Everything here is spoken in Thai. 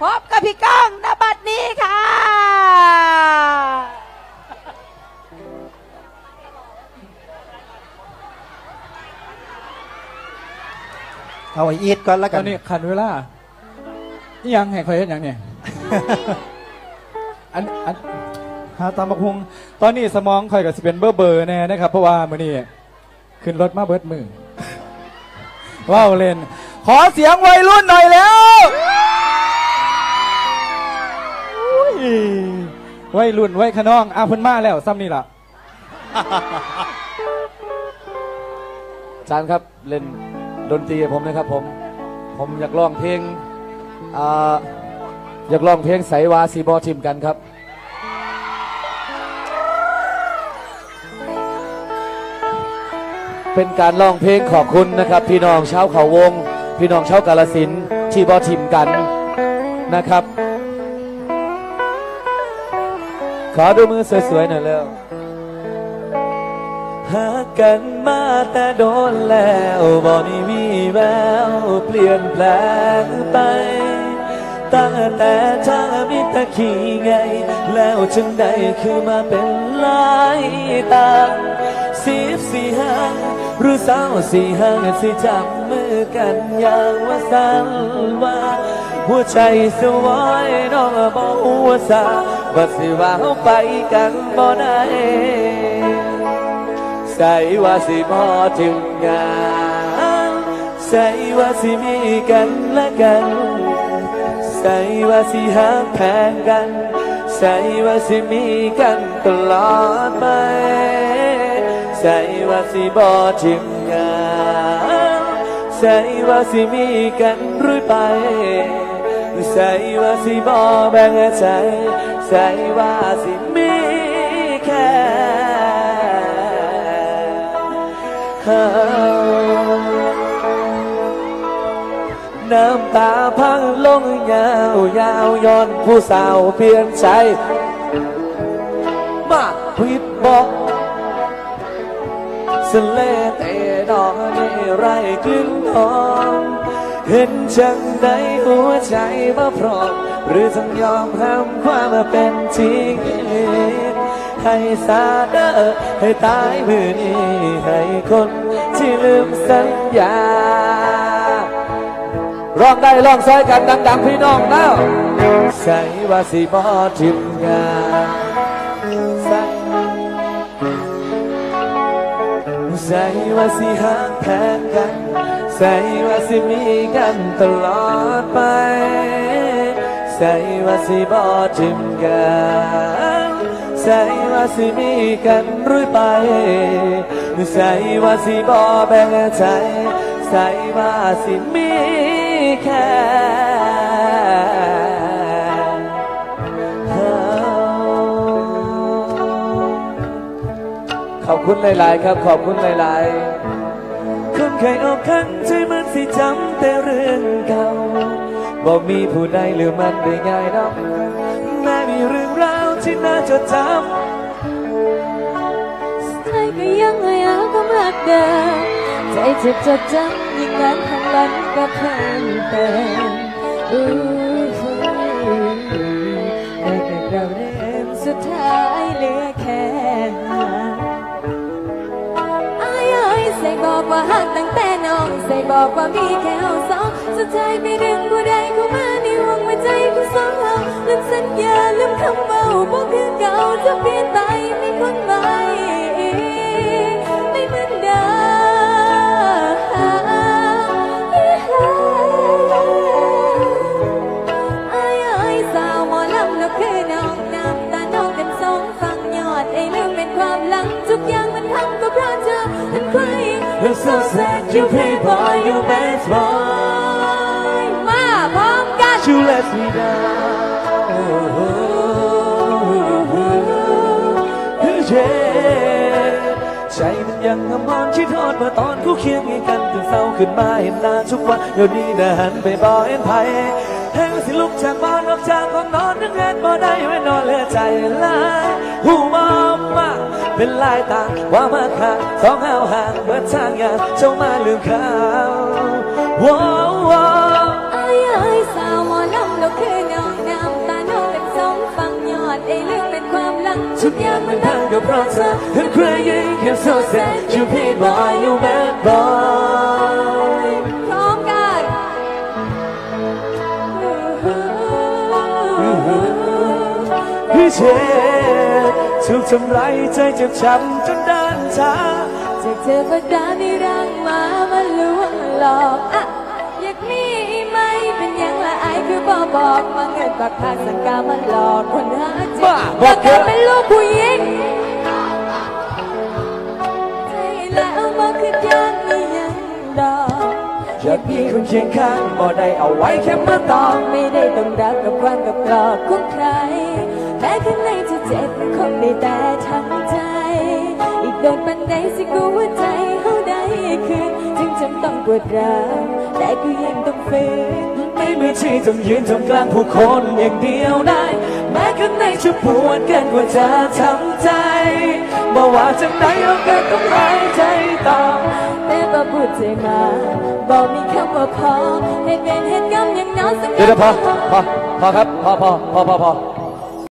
พบกับพี่ก้องนบัดนี้ค่ะ เอาไอ้อีทก่อนแล้วตกัอนนนี้ขันเวลาอิหยังให้คอยเห็นอย่างเนี่ยอันอันหาตามบักฮุงตอนนี้สมองคอยกับสิเป็นเบอร์เบอร์แน่นะครับ เพราะว่ามื่อนี้ขึ้นรถมาเบิดมือว้าวเล่น ขอเสียงวัยรุ่นหน่อยแล้ว อุ้ยวัยรุ่นวัยขนองอาเพิ่นมาแล้วซ้ำนี่ล่ะจารย์ครับเล่นดนตรีให้ผมนะครับผม ผมอยากร้องเพลงอ่าอยากร้องเพลงใสวาสีบอทิมกันครับ เป็นการร้องเพลงขอบคุณนะครับ พี่น้องชาวเขาวง พี่น้องชาวกาลสินที่บอทิมกันนะครับ ขอดูมือสวยๆหน่อยเร็วหากกันมาแต่โดนแล้วบ่มีวีแววเปลี่ยนแปลงไป ตั้งแต่เธอมีตะขี่ไง แล้วจึงได้คือมาเป็นลายตาสีบสี่หางหรือสาวสี่หางสิจับมือกันอย่างว่าสันว่า หัวใจสวายน้องบ่หัวสา ว่าสิว่าเอาไปกันบ่ได้ใส่ว่าสิพอถึงงานใส่ว่าสิมีกันและกัน ใส่ว่าสิหาแพงกัน ใส่ว่าสิมีกันตลอดไป ใส่ว่าสิบอถึงงาน ใส่ว่าสิมีกันรื่อยไป ใส่ว่าสิบอแบ่งใจใส่ว่าสิมีแค่น้ำตาพังลงยาวยาวย้อนผู้สาวเพียงใจมาผิดบอกสเลแต่ดอกนี่ไรกลิ่นหอม เห็นจังใดหัวใจมาพร้อมหรือต้องยอมห้ามความเป็นจริงให้สาเดอให้ตายมือนี้ให้คนที่ลืมสัญญาร้องได้ร้องซอยกันดังๆพี่น้องแล้วใส่ว่าสิบอทิมงานใส่ใส่ว่าสิหางแพงกัน ใส่ว่าสิมีกันตลอดไป ใส่ว่าสิบอทิมกันใส่ว่าสิมีกันรื่ยไป ใส่ว่าสิบอแบ่งใจ ใส่ว่าสิมีแค่ขอบคุณหลาย ๆ ครับ ขอบคุณหลาย ๆ คนเคยอกหักใจมันสิจำแต่เรื่องเก่าบอกมีผู้ใดหรือมันได้ง่ายดอกแม้มีเรื่องราวที่น่าจดจำใจก็ยังไม่เอาความรักเดิมใจเจ็บจดจำยิ่งนานทางลันก็เพิ่มเติม หักตั้งแต่น้องใส่บอกว่ามีแค่เราสองสุดท้ายไปดึงผู้ใดเข้ามาในห่วงหัวใจของสองเราลืมสัญญาลืมคำเบาบอกคือเก่าจะเปลี่ยนไปไม่คนใหม่ไม่ You're so sad you play boy you bad boy มาพร้อมกัน You let me down yeah ใจมันยังงมอนคิดทอดเมื่อตอนคู่เคียงกันตื่นเศร้าขึ้นมาเห็นหน้าทุกวันเดี๋ยวนี้นะหันไปบอกเห็นไเพลงสิลุกจากบ้านออกจากห้องนอนนึกเห็นบ่ได้ไม่นอนเหลือใจลายหูมองมาเป็นลายตาว่ามาค่ะสองเอาห่างเมื่อทางยาเจ้ามาลืมเขาว้าวว้าวอ้ไอ้สาวหมอลำเราคือเงาน้ำตาโน้อเป็นสองฝั่งยอดไอ้เรื่องเป็นความลังทุกอย่างมันพังก็เพราะเธอถึงใครยิ่งแค่โซเซ you be boy you bad boy เชษถูกทำร้ายใจเจ็บช้ำจนเดินช้าจากเธอประดาที่รังมามาลวงหลอกอะอยากมีไหมเป็นยังละไอายคือบอกบอกมาเงินปากทางสังกามาหลอกคนหาจริงบ้าบแล้อกเถก็อเป็นลูกผู้หญิงใช่แล้วมาคือยังมียังดอกอยากมีคนเคียงข้างบ่ได้เอาไว้แค่มาตต้ออบ ไม่ได้ต้องรักกับความกับกรอกของใคร ม้ข้างในจะเจ็บคงได้แต่ทั้งใจ อีกโดนปันใดสิกูว่าใจเขาได้คืนจึงจำต้องปวดร้าวแต่ก็ยังต้องฝืนไม่มีที่ต้องยืนทำกลางผู้คนอย่างเดียวได้แม้ข้างในจะปวดเกินกว่าจะทำใจบอกว่าจากไหนเรากิดต้องหายใจต่อแต่บ่พูดใจมาบอกมีคำว่าพอให้เป็นเหตุกรรมอย่างน้อยสักเดี๋ยวพอพอพอครับพอพอพอพอ